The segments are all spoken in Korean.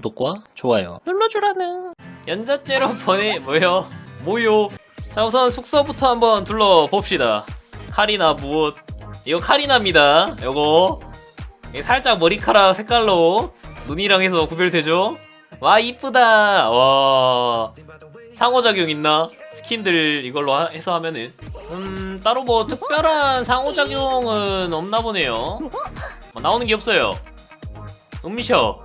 구독과 좋아요 눌러주라는. 연자째로 보내 뭐요? 뭐요? 자 우선 숙소부터 한번 둘러봅시다. 카리나 무엇? 이거 카리나입니다. 요거. 살짝 머리카락 색깔로 눈이랑 해서 구별되죠? 와 이쁘다. 와. 상호작용 있나? 스킨들 이걸로 하- 해서 하면은. 음 따로 뭐 특별한 상호작용은 없나 보네요. 뭐 나오는 게 없어요. 음미셔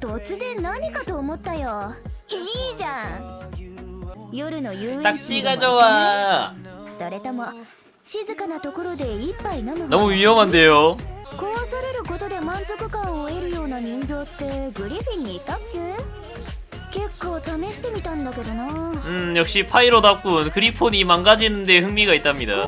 突然何かと思ったよいいじゃん夜の遊園地に 딱지가 でも行かな 좋아 いそれとも静かなところで一杯飲む 너무 위험한데요 壊されることで満足感を得るような人形ってグリフィンにいたっけ結構試してみたんだけどな 음 역시 파이로답군 그리폰이 망가지는데 흥미가 있답니다 本年の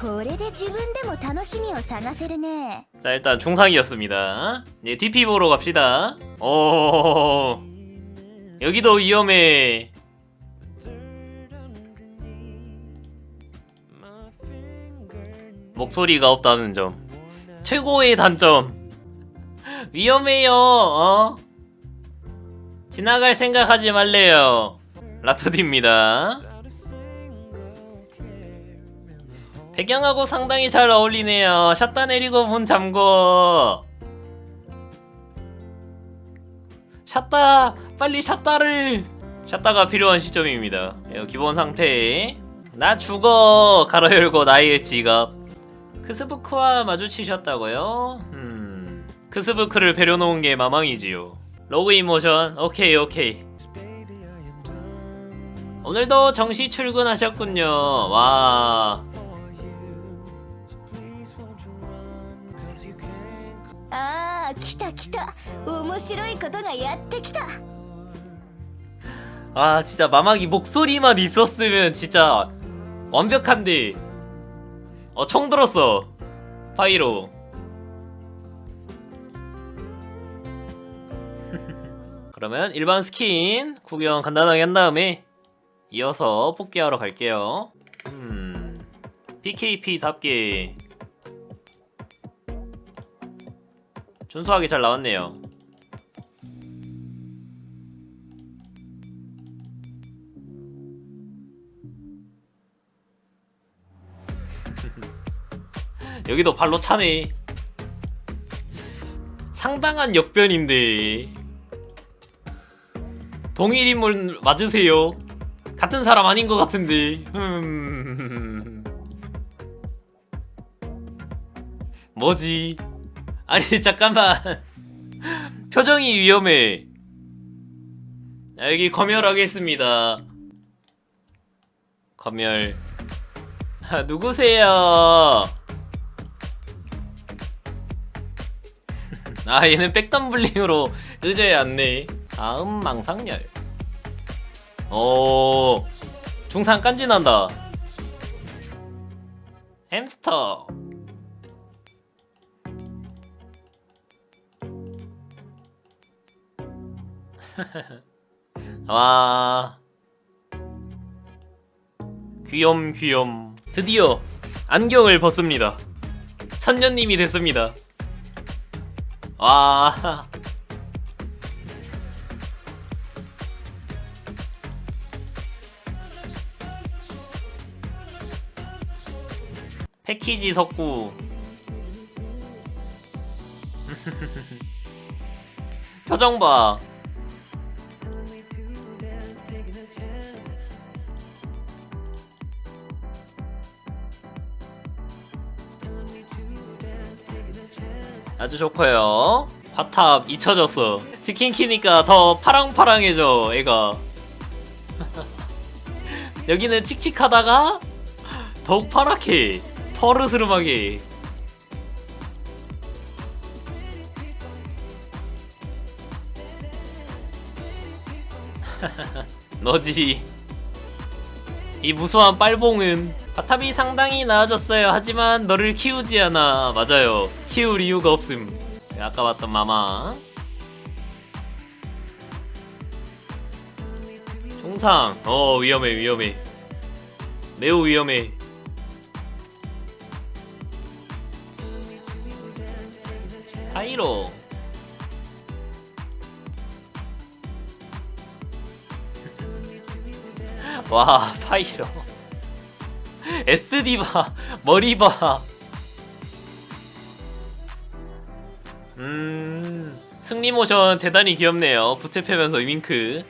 これで自分でも楽しみを探せるね 자 일단 중상이었습니다 이제 DP 보러 갑시다 오 여기도 위험해 목소리가 없다는 점 최고의 단점 위험해요 어 지나갈 생각하지 말래요 라투디입니다 배경하고 상당히 잘 어울리네요. 샷다 내리고 문 잠궈. 샷다 빨리 샷다를 샷다가 필요한 시점입니다. 예, 기본 상태. 나 죽어 가로 열고 나의 지갑. 크스부크와 마주치셨다고요? 음. 크스부크를 배려놓은 게 마망이지요. 로그 이모션 오케이 오케이. 오늘도 정시 출근하셨군요. 와. ああ来た来た面白いことがやってきた 아 진짜 마막이 목소리만 있었으면 진짜 완벽한데 어 총 들었어 파이로 그러면 일반 스킨 구경 간단하게 한 다음에 이어서 뽑기하러 갈게요 음 PKP답게 준수하게 잘 나왔네요 여기도 발로 차네. 상당한 역변인데. 동일 인물 맞으세요? 같은 사람 아닌 것 같은데. 음. 뭐지? 아니 잠깐만. 표정이 위험해. 아, 여기 검열하겠습니다. 검열. 아, 누구세요? 아 얘는 백덤블링으로 의자에 앉네 다음 망상열 오 중상 깐진한다 햄스터 와 귀염 귀염 드디어 안경을 벗습니다 선녀님이 됐습니다 와. 패키지 석구. 표정 봐. 아주 좋고요. 화탑 잊혀졌어. 스킨 키니까 더 파랑파랑해져 애가. 여기는 칙칙하다가 더욱 파랗게 퍼르스름하게. 너지. 이 무수한 빨봉은 바탑이 상당히 나아졌어요. 하지만 너를 키우지 않아. 맞아요. 키울 이유가 없음. 아까 봤던 마마. 총상. 어 위험해 위험해. 매우 위험해. 하이로. 와 파이로 SD 봐 머리 봐 음, 승리 모션 대단히 귀엽네요. 부채 펴면서 윙크.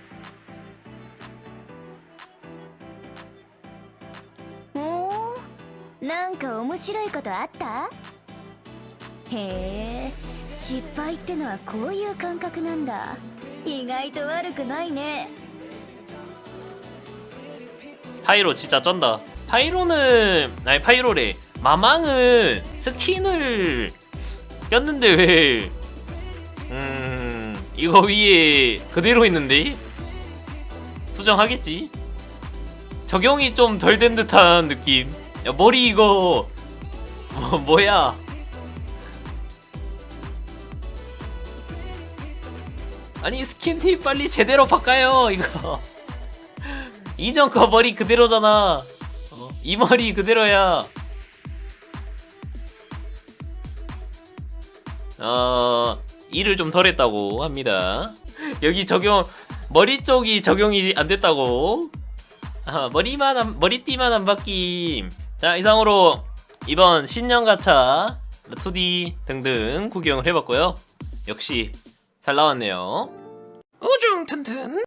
おーなんか面白いことあったへえ失敗ってのはこういう感覚なんだ意外と悪くないね 파이로 진짜 쩐다. 파이로는 아니 파이로래. 마망은 스킨을 꼈는데 왜? 음 이거 위에 그대로 있는데 수정하겠지. 적용이 좀 덜 된 듯한 느낌. 야 머리 이거 뭐 뭐야? 아니 스킨팁 빨리 제대로 바꿔요 이거. 이전 거 머리 그대로잖아. 어, 이 머리 그대로야. 어, 일을 좀 덜 했다고 합니다. 여기 적용, 머리 쪽이 적용이 안 됐다고. 아, 머리만, 안, 머리띠만 안 바뀜. 자, 이상으로 이번 신년 가차 2D 등등 구경을 해봤고요. 역시 잘 나왔네요. 우중 튼튼.